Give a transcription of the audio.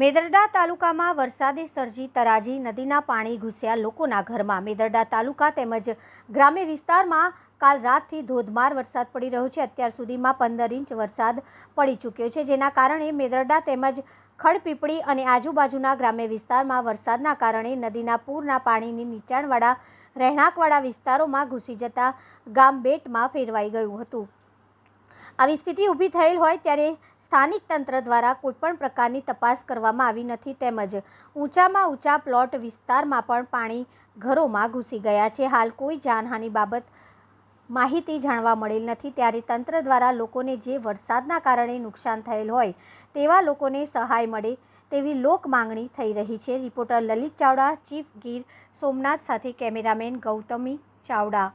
મેદરડા તાલુકામાં વરસાદે સર્જી તરાજી, નદીના પાણી ઘૂસ્યા લોકોના ઘરમાં. મેદરડા તાલુકા તેમજ ગ્રામ્ય વિસ્તારમાં કાલ રાતથી ધોધમાર વરસાદ પડી રહ્યો છે. અત્યાર સુધીમાં પંદર ઇંચ વરસાદ પડી ચૂક્યો છે, જેના કારણે મેદરડા તેમજ ખડપીપળી અને આજુબાજુના ગ્રામ્ય વિસ્તારમાં વરસાદના કારણે નદીના પૂરના પાણીની નીચાણવાળા, રહેણાંકવાળા વિસ્તારોમાં ઘૂસી જતા ગામ બેટમાં ફેરવાઈ ગયું હતું. આવી સ્થિતિ ઊભી થયેલ હોય ત્યારે સ્થાનિક તંત્ર દ્વારા કોઈપણ પ્રકારની તપાસ કરવામાં આવી નથી તેમજ ઊંચામાં ઊંચા પ્લોટ વિસ્તારમાં પણ પાણી ઘરોમાં ઘૂસી ગયા છે. હાલ કોઈ જાનહાનિ બાબત માહિતી જાણવા મળેલ નથી. ત્યારે તંત્ર દ્વારા લોકોને જે વરસાદના કારણે નુકસાન થયેલ હોય તેવા લોકોને સહાય મળે તેવી લોક માંગણી થઈ રહી છે. રિપોર્ટર લલિત ચાવડા, ચીફ ગીર સોમનાથ સાથે કેમેરામેન ગૌતમી ચાવડા.